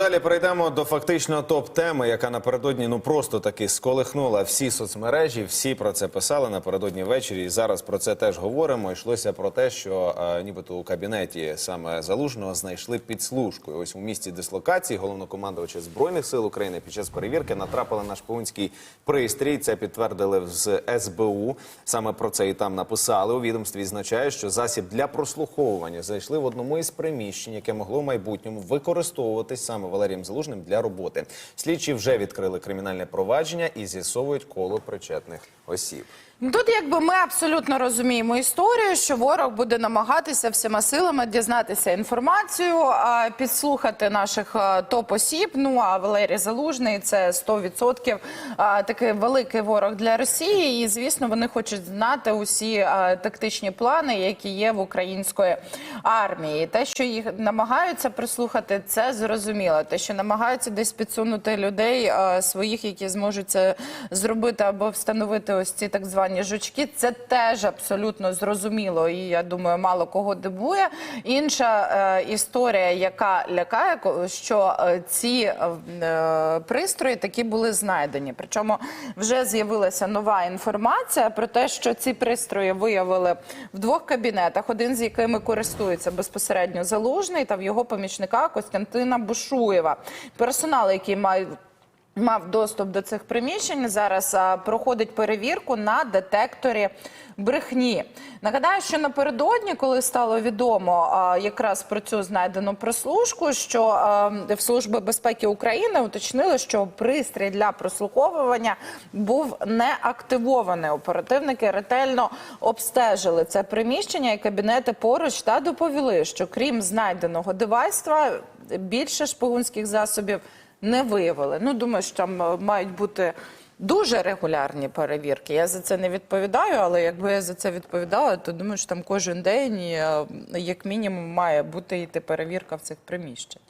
Далі перейдемо до фактично топ-теми, яка напередодні ну просто таки сколихнула всі соцмережі. Всі про це писали напередодні ввечері. І зараз про це теж говоримо. Йшлося про те, що е, нібито у кабінеті саме залужного знайшли підслужку. І Ось у місці дислокації головнокомандувача збройних сил України під час перевірки натрапили на шпигунський пристрій. Це підтвердили з СБУ. Саме про це і там написали. У відомстві означає, що засіб для прослуховування знайшли в одному із приміщень, яке могло в майбутньому використовуватись саме Валерієм Залужним для роботи. Слідчі вже відкрили кримінальне провадження і з'ясовують коло причетних осіб. Тут якби ми абсолютно розуміємо історію, що ворог буде намагатися всіма силами дізнатися інформацію, підслухати наших топ-осіб. Ну а Валерій Залужний це 100% такий великий ворог для Росії. І звісно, вони хочуть знати усі тактичні плани, які є в української армії. Те, що їх намагаються прислухати, це зрозуміло. Те, що намагаються десь підсунути людей своїх, які зможуть це зробити або встановити ось ці так звані жучки, це теж абсолютно зрозуміло. І я думаю, мало кого дивує. Інша е, історія, яка лякає, що е, ці е, пристрої такі були знайдені. Причому вже з'явилася нова інформація про те, що ці пристрої виявили в двох кабінетах, один з якими користується безпосередньо залужний та в його помічника Костянтина Бушуєва. Персонал, який має Мав доступ до цих приміщень. Зараз а, проходить перевірку на детекторі брехні. Нагадаю, що напередодні, коли стало відомо а, якраз про цю знайдену прослушку, що а, в Служби безпеки України уточнили, що пристрій для прослуховування був не активований. Оперативники ретельно обстежили це приміщення і кабінети поруч та доповіли, що крім знайденого девайства більше шпигунських засобів не виявили. Ну, думаю, що там е, мають бути дуже регулярні перевірки. Я за це не відповідаю, але якби я за це відповідала, то думаю, що там кожен день, е, як мінімум, має бути йти перевірка в цих приміщеннях.